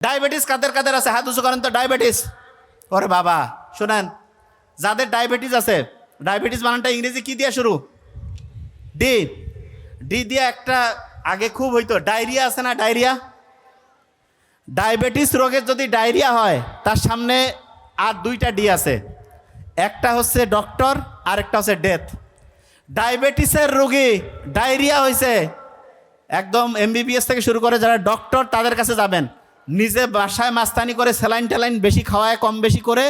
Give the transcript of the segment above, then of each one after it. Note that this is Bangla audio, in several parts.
ডায়াবেটিস কাদের কাদের আছে? হাত উঁচু করেন তো ডায়াবেটিস ওরে বাবা, শোনেন, যাদের ডায়াবেটিস আছে ডায়াবেটিস বানানটা ইংরেজি কি দিয়ে শুরু? ডি ডি দিয়ে একটা, আগে খুব হইতো, ডায়রিয়া আছে না ডায়রিয়া? ডায়াবেটিস রোগের যদি ডায়রিয়া হয়, তার সামনে আর দুইটা ডি আছে। একটা হচ্ছে ডক্টর আর একটা হচ্ছে ডেথ ডায়াবেটিসের রোগী ডায়রিয়া হয়েছে একদম এমবিবিএস থেকে শুরু করে যারা ডক্টর তাদের কাছে যাবেন। নিজে বাসায় মাস্তানি করে স্যালাইন ট্যালাইন বেশি খাওয়ায়, কম বেশি করে,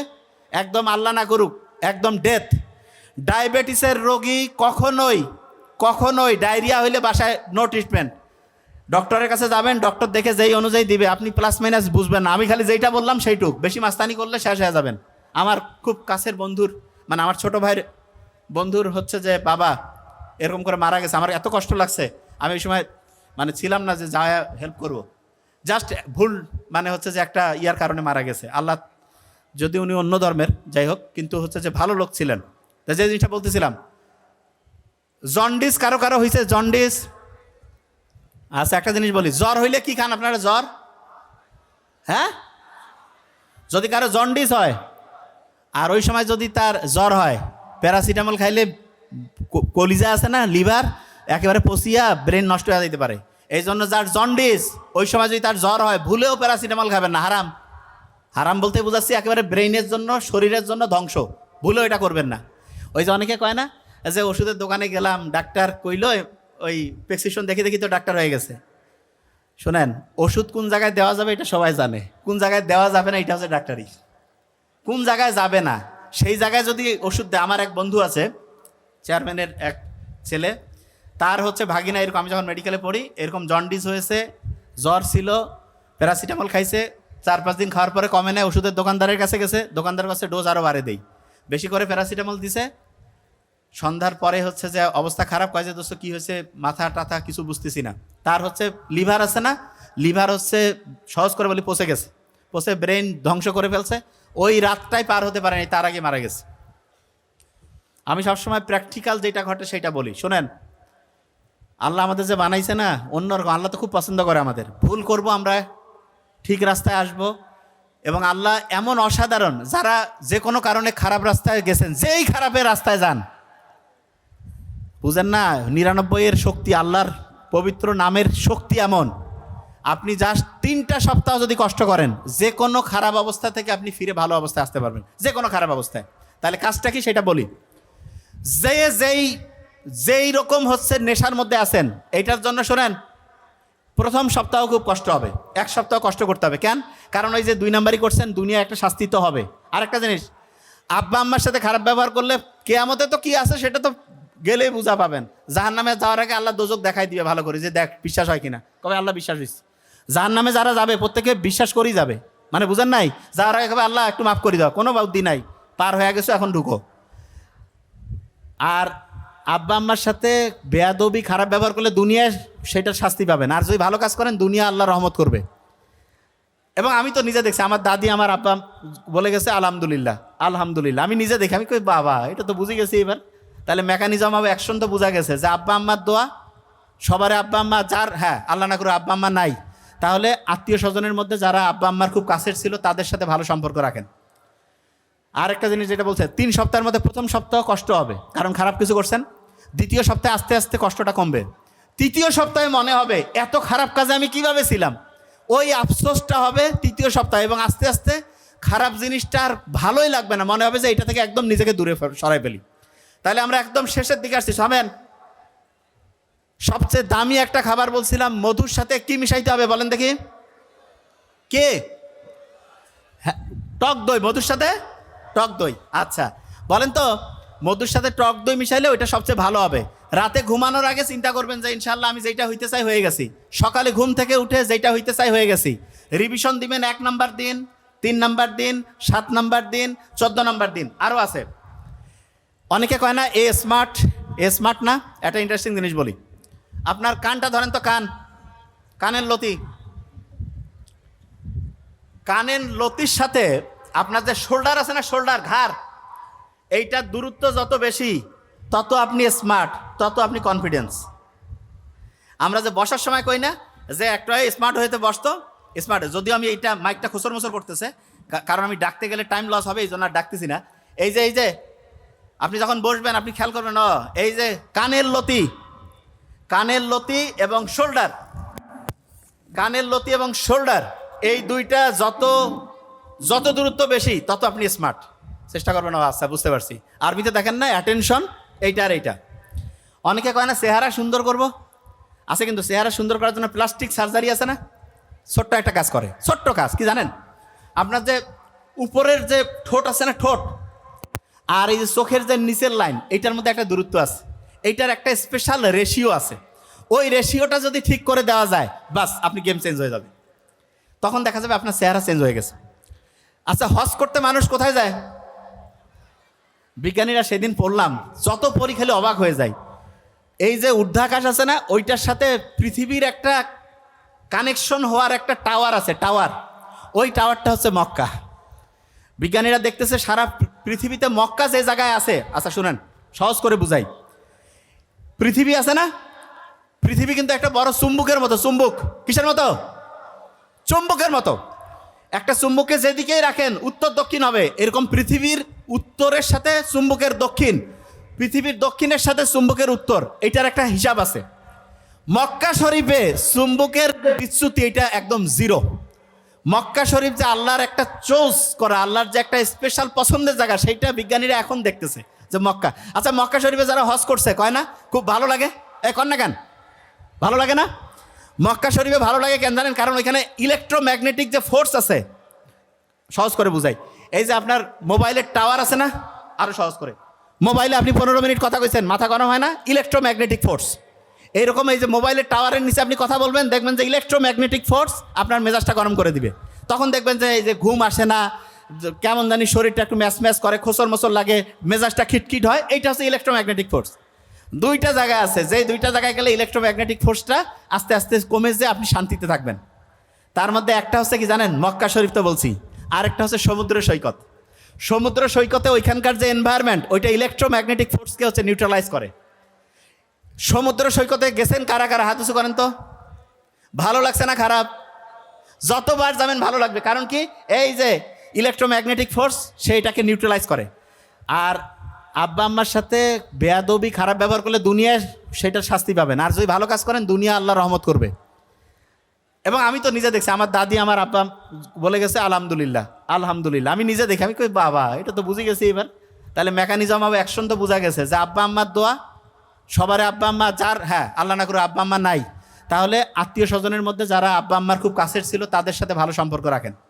একদম আল্লাহ না করুক, একদম ডেথ ডায়াবেটিসের রোগী কখনোই কখনোই ডায়রিয়া হইলে বাসায় নো ট্রিটমেন্ট ডক্টরের কাছে যাবেন ডক্টর দেখে যেই অনুযায়ী দিবে, আপনি প্লাস মাইনাস বুঝবেন না। আমি খালি যেইটা বললাম সেইটুক। বেশি মাস্তানি করলে শেষ হয়ে যাবেন। আমার খুব কাছের বন্ধুর মানে আমার ছোট ভাইয়ের বন্ধুর হচ্ছে যে বাবা, এরকম করে মারা গেছে। আমার এত কষ্ট লাগছে। আমি ওই সময় মানে ছিলাম না যে যা হেল্প করব। জাস্ট ভুল মানে হচ্ছে যে একটা ইয়ার কারণে মারা গেছে। আল্লাহ যদি উনি অন্য ধর্মের, যাই হোক, কিন্তু হচ্ছে যে ভালো লোক ছিলেন। তা যে জিনিসটা বলতেছিলাম, জন্ডিস কারও কারও হয়েছে জন্ডিস। আচ্ছা একটা জিনিস বলি, জ্বর হইলে কি খান আপনারা, জ্বর? হ্যাঁ? যদি কারও জন্ডিস হয়, আর ওই সময় যদি তার জ্বর হয়, প্যারাসিটামল খাইলে কলিজা আছে না, লিভার, একেবারে পচিয়া ব্রেন নষ্ট হয়ে যেতে পারে। এই জন্য যার জন্ডিস, ওই সময় যদি তার জ্বর হয়, ভুলেও প্যারাসিটামল খাবেন না, হারাম। হারাম বলতে বোঝাচ্ছি একেবারে ব্রেইনের জন্য, শরীরের জন্য ধ্বংস। ভুলেও এটা করবেন না। ওই যে অনেকে কয় না, যে ওষুধের দোকানে গেলাম, ডাক্তার কইলো, ওই প্রেসক্রিপশন দেখে দেখি তো ডাক্তার হয়ে গেছে। শোনেন, ওষুধ কোন জায়গায় দেওয়া যাবে এটা সবাই জানে। কোন জায়গায় দেওয়া যাবে না, এটা হচ্ছে ডাক্তারই কোন জায়গায় যাবে না, সেই জায়গায় যদি ওষুধ দেয়, আমার এক বন্ধু আছে চেয়ারম্যানের এক ছেলে তার হচ্ছে ভাগিনা, এরকম আমি যখন মেডিকেলে পড়ি, এরকম জন্ডিস হয়েছে, জ্বর ছিল প্যারাসিটামল খাইছে, চার পাঁচ দিন খাওয়ার পরে কমে নেয়, ওষুধের দোকানদারের কাছে গেছে, দোকানদার কাছে ডোজ আরও বাড়ে দেই বেশি করে প্যারাসিটামল দিছে। সন্ধ্যার পরে হচ্ছে যে অবস্থা খারাপ যে দোস্ত কী হয়েছে, মাথা টাথা কিছু বুঝতেছি না। তার হচ্ছে লিভার আছে না লিভার হচ্ছে সহজ করে বলি পচে গেছে। পচে ব্রেন ধ্বংস করে ফেলছে। ওই রাতটাই পার হতে পারেনি, তার আগে মারা গেছে। আমি সবসময় প্র্যাকটিক্যাল যেটা ঘটে সেটা বলি, শোনেন। আল্লাহ আমাদের যে বানাইছে না, অন্যরকম। আল্লাহ তো খুব পছন্দ করে আমাদের। ভুল করব আমরা, ঠিক রাস্তায় আসব। এবং আল্লাহ এমন অসাধারণ, যারা যে কোনো কারণে খারাপ রাস্তায় গেছেন, যেই খারাপের রাস্তায় যান। বুঝেন না নিরানব্বইয়ের শক্তি আল্লাহর পবিত্র নামের শক্তি এমন। আপনি জাস্ট তিনটা সপ্তাহ যদি কষ্ট করেন, যে কোনো খারাপ অবস্থা থেকে আপনি ফিরে ভালো অবস্থায় আসতে পারবেন। যে কোনো খারাপ অবস্থায়। তাহলে কাজটা কি সেটা বলি। যে যেই যেই রকম হচ্ছে নেশার মধ্যে আছেন, এইটার জন্য শোনেন, প্রথম সপ্তাহ খুব কষ্ট হবে। এক সপ্তাহ কষ্ট করতে হবে। কেন? কারণ ওই যে দুই নাম্বারই করছেন, দুনিয়া একটা শাস্তি তো হবে। আর একটা জিনিস, আব্বা আম্মার সাথে খারাপ ব্যবহার করলে কেয়ামতে তো কি আছে সেটা তো গেলেই বুঝা পাবেন। জাহান নামে যাওয়ার আগে আল্লাহ দোজক দেখাই দিবে ভালো করে যে, দেখ, বিশ্বাস হয় কিনা। কবে আল্লাহ বিশ্বাস হয়েছে জাহান নামে যারা যাবে, প্রত্যেকে বিশ্বাস করেই যাবে। মানে বুঝেন নাই? যাওয়ার আগে কবে আল্লাহ একটু মাফ করে দাও। কোনো বুদ্ধি নাই। পার হয়ে গেছো, এখন ঢুকো। আর আব্বা আম্মার সাথে বেয়াদবি, খারাপ ব্যবহার করলে দুনিয়ায় সেটার শাস্তি পাবেন। আর যদি ভালো কাজ করেন, দুনিয়া আল্লাহ রহমত করবে। এবং আমি তো নিজে দেখছি, আমার দাদি, আমার আব্বা বলে গেছে, আলহামদুলিল্লাহ আলহামদুলিল্লাহ। আমি নিজে দেখি, আমি কই, বাবা, এটা তো বুঝে গেছি এবার। তাহলে মেকানিজম হবে অ্যাকশন তো বোঝা গেছে যে আব্বা আম্মার দোয়া, সবার আব্বা আম্মা যার হ্যাঁ আল্লাহ না করে আব্বা আম্মা নাই। তাহলে আত্মীয় স্বজনের মধ্যে যারা আব্বা আম্মার খুব কাছের ছিল, তাদের সাথে ভালো সম্পর্ক রাখেন। আর একটা জিনিস যেটা বলছে, তিন সপ্তাহের মধ্যে প্রথম সপ্তাহ কষ্ট হবে, কারণ খারাপ কিছু করছেন। দ্বিতীয় সপ্তাহে আস্তে আস্তে কষ্টটা কমবে। তৃতীয় সপ্তাহে মনে হবে, এত খারাপ কাজে আমি কীভাবে ছিলাম? ওই আফসোসটা হবে তৃতীয় সপ্তাহে এবং আস্তে আস্তে খারাপ জিনিসটা আর ভালোই লাগবে না। মনে হবে যে এটা থেকে একদম নিজেকে দূরে সরাই ফেলি। তাহলে আমরা একদম শেষের দিকে আসছি। সবেন সবচেয়ে দামি একটা খাবার বলছিলাম, মধুর সাথে কি মিশাইতে হবে বলেন দেখি। কে? হ্যাঁ টক দই, মধুর সাথে টক দই। আচ্ছা বলেন তো মধুর সাথে টক দই মিশাইলে ওইটা সবচেয়ে ভালো হবে। রাতে ঘুমানোর আগে চিন্তা করবেন যে ইনশাল্লাহ আমি যেটা হইতে চাই হয়ে গেছি। সকালে ঘুম থেকে উঠে যেটা হইতে চাই হয়ে গেছি। রিভিশন দিবেন এক নাম্বার দিন, তিন নাম্বার দিন, সাত নাম্বার দিন, চোদ্দ নাম্বার দিন আরও আছে। অনেকে কয় না, এ স্মার্ট এ স্মার্ট না, একটা ইন্টারেস্টিং জিনিস বলি। আপনার কানটা ধরেন তো কান, কানের লতি। কানের লতির সাথে আপনার যে শোল্ডার আছে না শোল্ডার ঘাড় এইটার দূরত্ব যত বেশি, তত আপনি স্মার্ট তত আপনি কনফিডেন্স আমরা যে বসার সময় কই না, যে একটা স্মার্ট হইতে বসতো স্মার্ট যদিও আমি এইটা মাইকটা খুসর মুসর করতেছে কারণ আমি ডাকতে গেলে টাইম লস হবে এই জন্য আর ডাকতেছি না। এই যে এই যে, আপনি যখন বসবেন, আপনি খেয়াল করবেন, ও, এই যে কানের লতি কানের লতি এবং শোল্ডার কানের লতি এবং শোল্ডার এই দুইটা যত যত দূরত্ব বেশি, তত আপনি স্মার্ট চেষ্টা করবেন ও আচ্ছা বুঝতে পারছি। আরবিতে দেখেন না অ্যাটেনশন এইটা আর এইটা। অনেকে কয় না, চেহারা সুন্দর করব? আছে কিন্তু চেহারা সুন্দর করার জন্য প্লাস্টিক সার্জারি আছে না? ছোট্ট একটা কাজ করে, ছোট্ট কাজ, কি জানেন? আপনার যে উপরের যে ঠোঁট আছে না, ঠোঁট, আর এই যে চোখের যে নিচের লাইন এইটার মধ্যে একটা দূরত্ব আছে। এইটার একটা স্পেশাল রেশিও আছে। ওই রেশিওটা যদি ঠিক করে দেওয়া যায়, বাস, আপনি গেম চেঞ্জ হয়ে যাবে। তখন দেখা যাবে আপনার চেহারা চেঞ্জ হয়ে গেছে। আচ্ছা হজ করতে মানুষ কোথায় যায়? বিজ্ঞানীরা সেদিন পড়লাম, যত পরী খেলে অবাক হয়ে যায়। এই যে ঊর্ধ্বাকাশ আছে না, ওইটার সাথে পৃথিবীর একটা কানেকশন হওয়ার একটা টাওয়ার আছে টাওয়ার ওই টাওয়ারটা হচ্ছে মক্কা। বিজ্ঞানীরা দেখতেছে সারা পৃথিবীতে মক্কা যে জায়গায় আছে আচ্ছা শুনেন, সহজ করে বুঝাই। পৃথিবী আছে না? পৃথিবী কিন্তু একটা বড় চুম্বুকের মতো, চুম্বুক। কিসের মতো? চুম্বকের মতো। একটা চুম্বকে যেদিকেই রাখেন, উত্তর দক্ষিণ হবে। এরকম পৃথিবীর উত্তরের সাথে চুম্বকের দক্ষিণ। পৃথিবীর দক্ষিণের সাথে চুম্বকের উত্তর। এটার একটা হিসাব আছে। মক্কা শরীফে চুম্বকের বিচ্যুতি এটা একদম জিরো মক্কা শরীফ যে আল্লাহর একটা চোজ করা, আল্লাহর যে একটা স্পেশাল পছন্দের জায়গা, সেইটা বিজ্ঞানীরা এখন দেখতেছে যে মক্কা। আচ্ছা মক্কা শরীফে যারা হজ করছে, কয় না? খুব ভালো লাগে? এ, কর না কেন? ভালো লাগে না? মক্কা শরীফে ভালো লাগে কেন জানেন? কারণ ওইখানে ইলেকট্রোম্যাগনেটিক যে ফোর্স আছে, সহজ করে বুঝাই। এই যে আপনার মোবাইলের টাওয়ার আছে না আরও সহজ করে। মোবাইলে আপনি পনেরো মিনিট কথা কইছেন, মাথা গরম হয় না? ইলেকট্রোম্যাগনেটিক ফোর্স এইরকম এই যে মোবাইলের টাওয়ারের নিচে আপনি কথা বলবেন, দেখবেন যে ইলেকট্রোম্যাগনেটিক ফোর্স আপনার মেজাজটা গরম করে দিবে। তখন দেখবেন যে এই যে ঘুম আসে না কেমন জানি শরীরটা একটু ম্যাচ ম্যাচ করে, খোসর মোসর লাগে, মেজাজটা খিটখিট হয়, এইটা হচ্ছে ইলেকট্রোম্যাগনেটিক ফোর্স দুইটা জায়গা আছে। যে দুইটা জায়গায় গেলে ইলেকট্রোম্যাগনেটিক ফোর্সটা আস্তে আস্তে কমে যে আপনি শান্তিতে থাকবেন। তার মধ্যে একটা হচ্ছে কি জানেন? মক্কা শরীফ তো বলছি। আরেকটা হচ্ছে সমুদ্র সৈকত। সমুদ্র সৈকতে ওইখানকার যে এনভায়রনমেন্ট ওইটা ইলেকট্রোম্যাগনেটিক ফোর্সকে হচ্ছে নিউট্রালাইজ করে। সমুদ্র সৈকতে গেছেন কারা কারা? হাত উঁচু করেন তো। ভালো লাগছে না খারাপ? যতবার যাবেন ভালো লাগবে। কারণ কি? এই যে ইলেকট্রোম্যাগনেটিক ফোর্স সেইটাকে নিউট্রালাইজ করে। আর আব্বা আম্মার সাথে বেয়াদবি, খারাপ ব্যবহার করলে দুনিয়ায় সেটার শাস্তি পাবেন। আর যদি ভালো কাজ করেন, দুনিয়া আল্লাহ রহমত করবে। এবং আমি তো নিজে দেখছি, আমার দাদি, আমার আব্বা বলে গেছে, আলহামদুলিল্লাহ আলহামদুলিল্লাহ। আমি নিজে দেখি, আমি কই, বাবা, এটা তো বুঝে গেছি এবার। তাহলে মেকানিজম হবে অ্যাকশন তো বোঝা গেছে যে আব্বা আম্মার দোয়া, সবার আব্বা আম্মা যার হ্যাঁ আল্লাহ না করে আব্বা আম্মা নাই। তাহলে আত্মীয় স্বজনের মধ্যে যারা আব্বা আম্মার খুব কাছের ছিল, তাদের সাথে ভালো সম্পর্ক রাখেন।